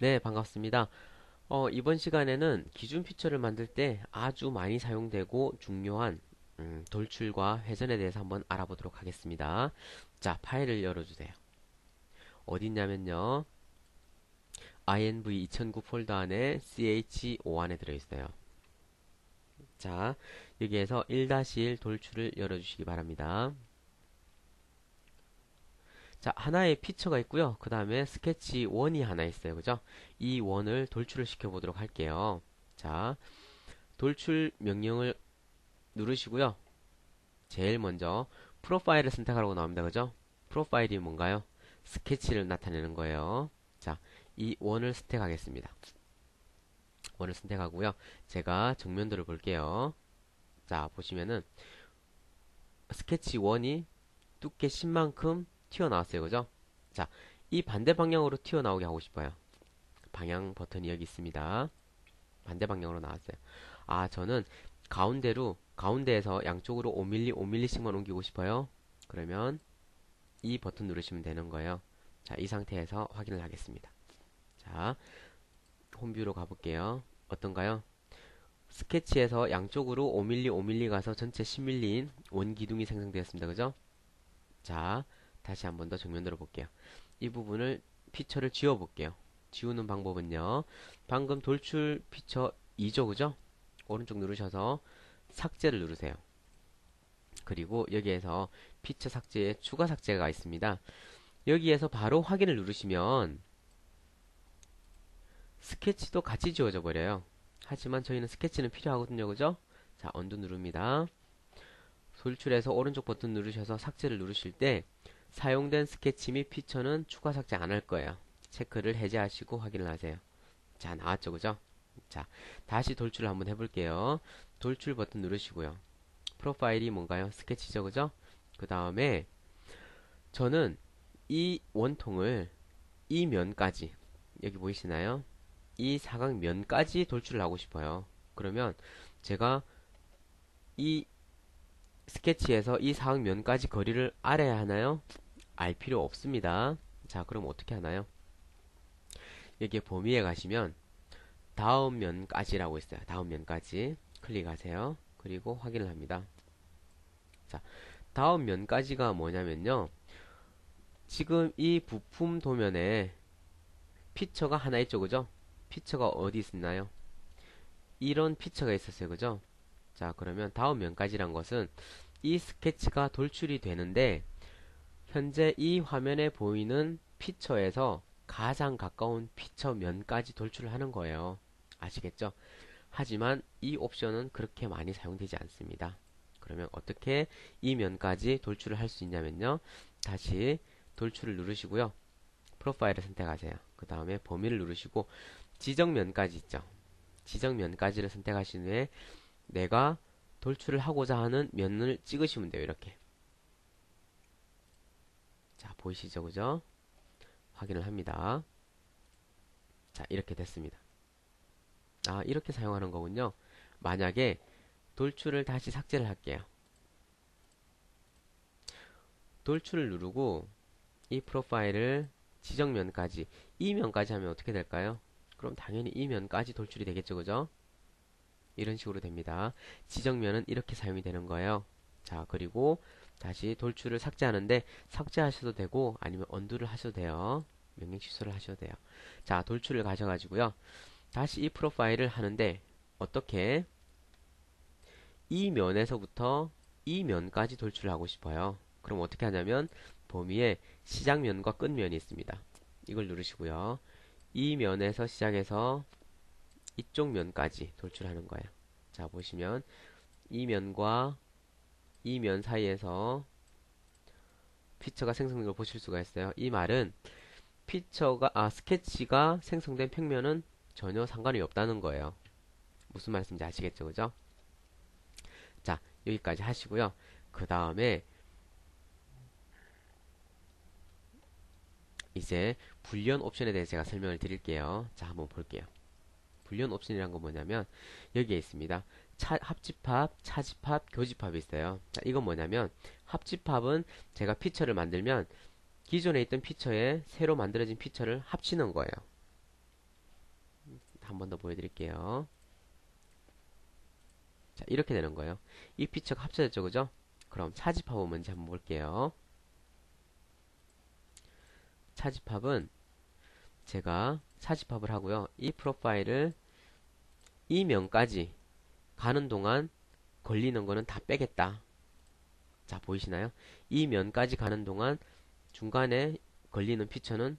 네, 반갑습니다. 어, 이번 시간에는 기준 피처를 만들 때 아주 많이 사용되고 중요한 음, 돌출과 회전에 대해서 한번 알아보도록 하겠습니다. 자, 파일을 열어주세요. 어디 있냐면요. inv 2009 폴더 안에 ch5 안에 들어있어요. 자, 여기에서 1-1 돌출을 열어주시기 바랍니다. 자, 하나의 피처가 있고요. 그 다음에 스케치 원이 하나 있어요. 그죠? 이 원을 돌출을 시켜보도록 할게요. 자, 돌출 명령을 누르시고요. 제일 먼저 프로파일을 선택하라고 나옵니다. 그죠? 프로파일이 뭔가요? 스케치를 나타내는 거예요. 자, 이 원을 선택하겠습니다. 원을 선택하고요. 제가 정면도를 볼게요. 자, 보시면은 스케치 원이 두께 10만큼 튀어나왔어요. 그죠? 자, 이 반대 방향으로 튀어나오게 하고 싶어요. 방향 버튼이 여기 있습니다. 반대 방향으로 나왔어요. 아, 저는 가운데로, 가운데에서 양쪽으로 5mm, 5mm씩만 옮기고 싶어요. 그러면 이 버튼 누르시면 되는 거예요. 자, 이 상태에서 확인을 하겠습니다. 자, 홈뷰로 가볼게요. 어떤가요? 스케치에서 양쪽으로 5mm, 5mm 가서 전체 10mm인 원기둥이 생성되었습니다. 그죠? 자, 다시 한 번 더 정면으로 볼게요. 이 부분을 피처를 지워 볼게요. 지우는 방법은요. 방금 돌출 피처 2죠. 그죠? 오른쪽 누르셔서 삭제를 누르세요. 그리고 여기에서 피처 삭제에 추가 삭제가 있습니다. 여기에서 바로 확인을 누르시면 스케치도 같이 지워져 버려요. 하지만 저희는 스케치는 필요하거든요. 그죠? 자, 언두 누릅니다. 돌출해서 오른쪽 버튼 누르셔서 삭제를 누르실 때 사용된 스케치 및 피처는 추가 삭제 안 할 거예요. 체크를 해제하시고 확인을 하세요. 자, 나왔죠, 그죠? 자, 다시 돌출을 한번 해볼게요. 돌출 버튼 누르시고요. 프로파일이 뭔가요? 스케치죠, 그죠? 그 다음에 저는 이 원통을 이 면까지 여기 보이시나요? 이 사각 면까지 돌출을 하고 싶어요. 그러면 제가 이 스케치에서 이 사각 면까지 거리를 알아야 하나요? 알 필요 없습니다. 자, 그럼 어떻게 하나요? 여기에 범위에 가시면 다음 면까지라고 있어요. 다음 면까지 클릭하세요. 그리고 확인을 합니다. 자, 다음 면까지가 뭐냐면요. 지금 이 부품 도면에 피처가 하나 있죠, 그죠? 피처가 어디 있나요? 이런 피처가 있었어요, 그죠? 자, 그러면 다음 면까지란 것은 이 스케치가 돌출이 되는데 현재 이 화면에 보이는 피처에서 가장 가까운 피처 면까지 돌출을 하는 거예요. 아시겠죠? 하지만 이 옵션은 그렇게 많이 사용되지 않습니다. 그러면 어떻게 이 면까지 돌출을 할 수 있냐면요. 다시 돌출을 누르시고요. 프로파일을 선택하세요. 그 다음에 범위를 누르시고 지정면까지 있죠. 지정면까지를 선택하신 후에 내가 돌출을 하고자 하는 면을 찍으시면 돼요. 이렇게. 자, 보이시죠? 그죠? 확인을 합니다. 자, 이렇게 됐습니다. 아, 이렇게 사용하는 거군요. 만약에 돌출을 다시 삭제를 할게요. 돌출을 누르고 이 프로파일을 지정면까지 이 면까지 하면 어떻게 될까요? 그럼 당연히 이 면까지 돌출이 되겠죠. 그죠? 이런 식으로 됩니다. 지정면은 이렇게 사용이 되는 거예요. 자, 그리고 다시 돌출을 삭제하는데 삭제하셔도 되고 아니면 언두를 하셔도 돼요. 명령 취소를 하셔도 돼요. 자, 돌출을 가셔가지고요. 다시 이 프로파일을 하는데 어떻게 이 면에서부터 이 면까지 돌출을 하고 싶어요. 그럼 어떻게 하냐면 범위에 시작면과 끝면이 있습니다. 이걸 누르시고요. 이 면에서 시작해서 이쪽 면까지 돌출하는 거예요. 자, 보시면 이 면과 이 면 사이에서 피처가 생성된 걸 보실 수가 있어요. 이 말은 피처가 아 스케치가 생성된 평면은 전혀 상관이 없다는 거예요. 무슨 말씀인지 아시겠죠, 그죠? 자, 여기까지 하시고요. 그 다음에 이제 불련 옵션에 대해서 제가 설명을 드릴게요. 자, 한번 볼게요. 불련 옵션이란 건 뭐냐면 여기에 있습니다. 차, 합집합, 차집합, 교집합이 있어요. 자, 이건 뭐냐면 합집합은 제가 피처를 만들면 기존에 있던 피처에 새로 만들어진 피처를 합치는 거예요. 한 번 더 보여드릴게요. 자, 이렇게 되는 거예요. 이 피처가 합쳐졌죠, 그죠? 그럼 차집합은 뭔지 한번 볼게요. 차집합은 제가 차집합을 하고요. 이 프로파일을 이 면까지 가는 동안 걸리는 거는 다 빼겠다. 자, 보이시나요? 이 면까지 가는 동안 중간에 걸리는 피처는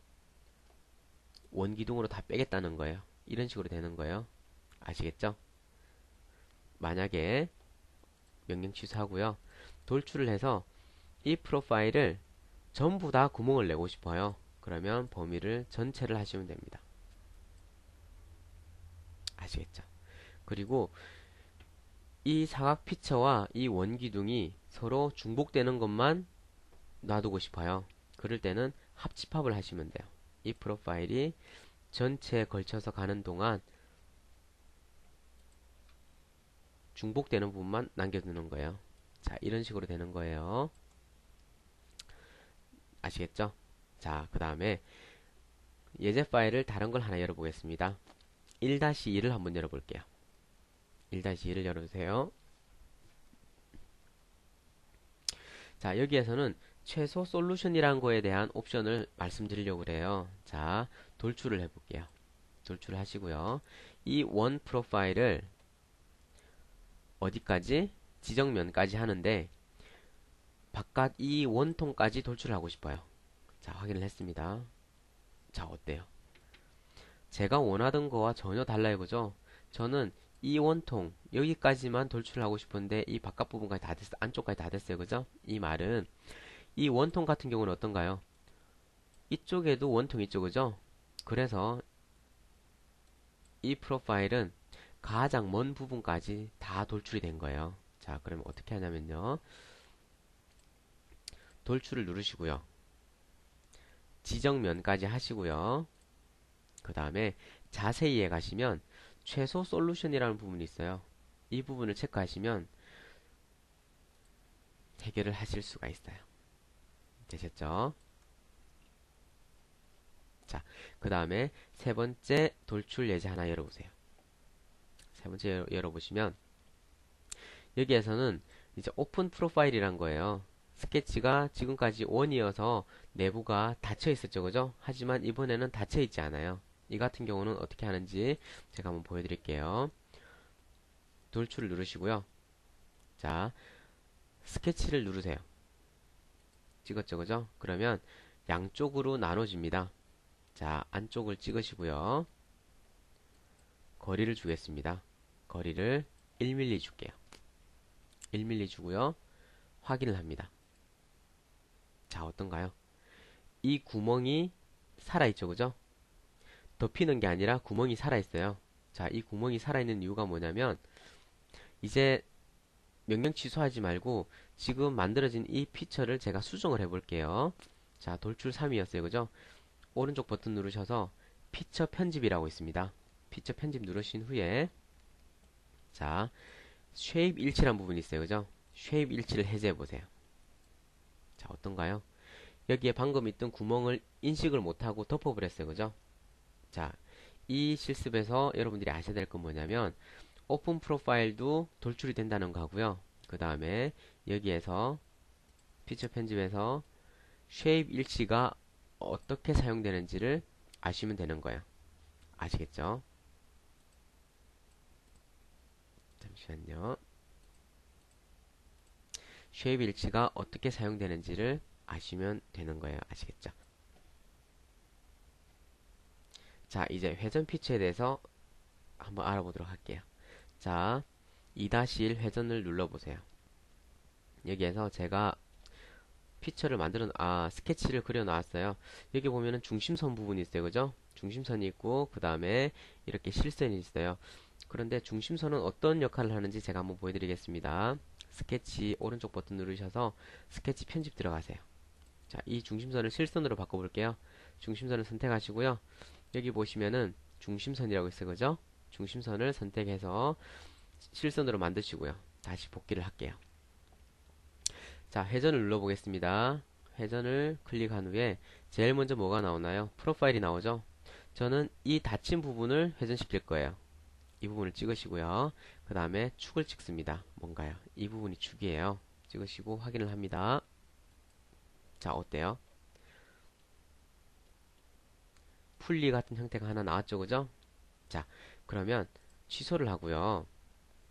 원기둥으로 다 빼겠다는 거예요. 이런 식으로 되는 거예요. 아시겠죠? 만약에 명령 취소하고요. 돌출을 해서 이 프로파일을 전부 다 구멍을 내고 싶어요. 그러면 범위를 전체를 하시면 됩니다. 아시겠죠? 그리고 이 사각 피처와 이 원기둥이 서로 중복되는 것만 놔두고 싶어요. 그럴 때는 합집합을 하시면 돼요. 이 프로파일이 전체에 걸쳐서 가는 동안 중복되는 부분만 남겨두는 거예요. 자, 이런 식으로 되는 거예요. 아시겠죠? 자, 그 다음에 예제 파일을 다른 걸 하나 열어보겠습니다. 1-2를 한번 열어볼게요. 1-2를 열어주세요. 자, 여기에서는 최소 솔루션이란 거에 대한 옵션을 말씀드리려고 그래요. 자, 돌출을 해볼게요. 돌출을 하시고요. 이 원 프로파일을 어디까지? 지정면까지 하는데 바깥 이 원통까지 돌출을 하고 싶어요. 자, 확인을 했습니다. 자, 어때요? 제가 원하던 거와 전혀 달라요, 그죠? 저는 이 원통 여기까지만 돌출을 하고 싶은데 이 바깥 부분까지 다 됐어, 안쪽까지 다 됐어요, 그죠? 이 말은 이 원통 같은 경우는 어떤가요? 이쪽에도 원통이 있죠, 그죠? 그래서 이 프로파일은 가장 먼 부분까지 다 돌출이 된 거예요. 자, 그러면 어떻게 하냐면요. 돌출을 누르시고요. 지정면까지 하시고요. 그 다음에 자세히에 가시면 최소 솔루션이라는 부분이 있어요. 이 부분을 체크하시면 해결을 하실 수가 있어요. 되셨죠? 자, 그 다음에 세 번째 돌출 예제 하나 열어보세요. 세 번째 열어보시면 여기에서는 이제 오픈 프로파일이란 거예요. 스케치가 지금까지 원이어서 내부가 닫혀 있었죠, 그죠? 하지만 이번에는 닫혀 있지 않아요. 이 같은 경우는 어떻게 하는지 제가 한번 보여드릴게요. 돌출을 누르시고요. 자, 스케치를 누르세요. 찍었죠, 그죠? 그러면 양쪽으로 나눠집니다. 자, 안쪽을 찍으시고요. 거리를 주겠습니다. 거리를 1mm 줄게요. 1mm 주고요. 확인을 합니다. 자, 어떤가요? 이 구멍이 살아있죠, 그죠? 덮이는 게 아니라 구멍이 살아있어요. 자, 이 구멍이 살아있는 이유가 뭐냐면, 이제 명령 취소하지 말고, 지금 만들어진 이 피처를 제가 수정을 해볼게요. 자, 돌출 3이었어요, 그죠? 오른쪽 버튼 누르셔서 피처 편집이라고 있습니다. 피처 편집 누르신 후에, 자, 쉐입 일치란 부분이 있어요. 그죠? 쉐입 일치를 해제해 보세요. 자, 어떤가요? 여기에 방금 있던 구멍을 인식을 못하고 덮어버렸어요. 그죠? 자, 이 실습에서 여러분들이 아셔야 될 건 뭐냐면 오픈 프로파일도 돌출이 된다는 거고요. 그 다음에 여기에서 피처 편집에서 쉐입 일치가 어떻게 사용되는지를 아시면 되는 거예요. 아시겠죠? 잠시만요. 쉐입 일치가 어떻게 사용되는지를 아시면 되는 거예요. 아시겠죠? 자, 이제 회전 피치에 대해서 한번 알아보도록 할게요. 자, 2-1 회전을 눌러보세요. 여기에서 제가 피처를 만들어, 아, 스케치를 그려 놨어요. 여기 보면은 중심선 부분이 있어요. 그죠? 중심선이 있고, 그 다음에 이렇게 실선이 있어요. 그런데 중심선은 어떤 역할을 하는지 제가 한번 보여드리겠습니다. 스케치 오른쪽 버튼 누르셔서 스케치 편집 들어가세요. 자, 이 중심선을 실선으로 바꿔볼게요. 중심선을 선택하시고요. 여기 보시면은 중심선이라고 있어요. 그죠? 중심선을 선택해서 실선으로 만드시고요. 다시 복귀를 할게요. 자, 회전을 눌러보겠습니다. 회전을 클릭한 후에 제일 먼저 뭐가 나오나요? 프로파일이 나오죠? 저는 이 닫힌 부분을 회전시킬 거예요. 이 부분을 찍으시고요. 그 다음에 축을 찍습니다. 뭔가요? 이 부분이 축이에요. 찍으시고 확인을 합니다. 자, 어때요? 풀리 같은 형태가 하나 나왔죠, 그죠? 자, 그러면 취소를 하고요.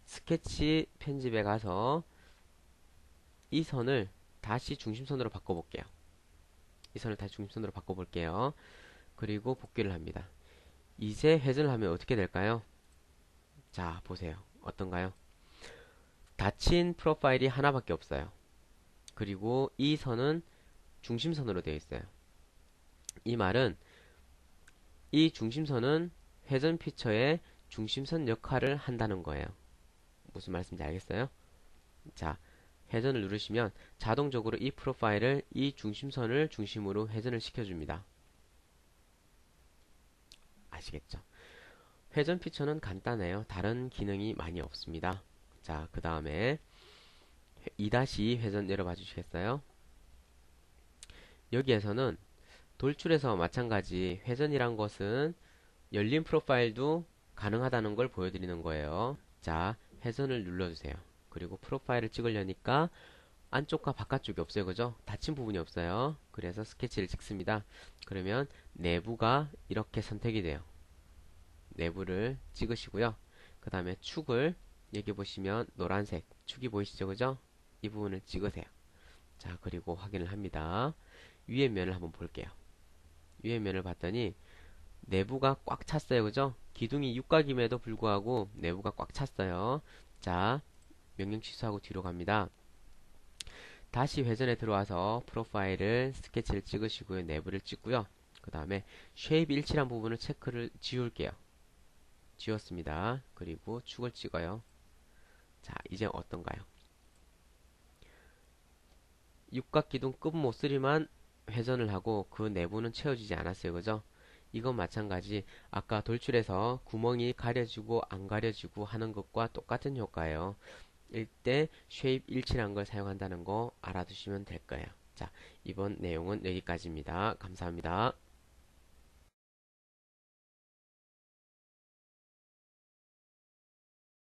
스케치 편집에 가서 이 선을 다시 중심선으로 바꿔볼게요. 이 선을 다시 중심선으로 바꿔볼게요. 그리고 복귀를 합니다. 이제 회전을 하면 어떻게 될까요? 자, 보세요. 어떤가요? 닫힌 프로파일이 하나밖에 없어요. 그리고 이 선은 중심선으로 되어 있어요. 이 말은 이 중심선은 회전 피처의 중심선 역할을 한다는 거예요. 무슨 말씀인지 알겠어요? 자, 회전을 누르시면 자동적으로 이 프로파일을 이 중심선을 중심으로 회전을 시켜줍니다. 아시겠죠? 회전 피처는 간단해요. 다른 기능이 많이 없습니다. 자, 그 다음에 2-2 회전 내려봐 주시겠어요? 여기에서는 돌출에서 마찬가지 회전이란 것은 열린 프로파일도 가능하다는 걸 보여드리는 거예요. 자, 회전을 눌러주세요. 그리고 프로파일을 찍으려니까 안쪽과 바깥쪽이 없어요. 그죠? 닫힌 부분이 없어요. 그래서 스케치를 찍습니다. 그러면 내부가 이렇게 선택이 돼요. 내부를 찍으시고요. 그 다음에 축을 여기 보시면 노란색 축이 보이시죠? 그죠? 이 부분을 찍으세요. 자, 그리고 확인을 합니다. 위에 면을 한번 볼게요. 위에 면을 봤더니 내부가 꽉 찼어요. 그죠? 기둥이 육각임에도 불구하고 내부가 꽉 찼어요. 자, 명령 취소하고 뒤로 갑니다. 다시 회전에 들어와서 프로파일을 스케치를 찍으시고요. 내부를 찍고요. 그 다음에 쉐입 일치란 부분을 체크를 지울게요. 지웠습니다. 그리고 축을 찍어요. 자, 이제 어떤가요? 육각기둥 끝 모서리만 회전을 하고 그 내부는 채워지지 않았어요. 그죠? 이건 마찬가지 아까 돌출해서 구멍이 가려지고 안 가려지고 하는 것과 똑같은 효과예요. 일때 쉐입 일치란 걸 사용한다는 거 알아두시면 될 거예요. 자, 이번 내용은 여기까지입니다. 감사합니다.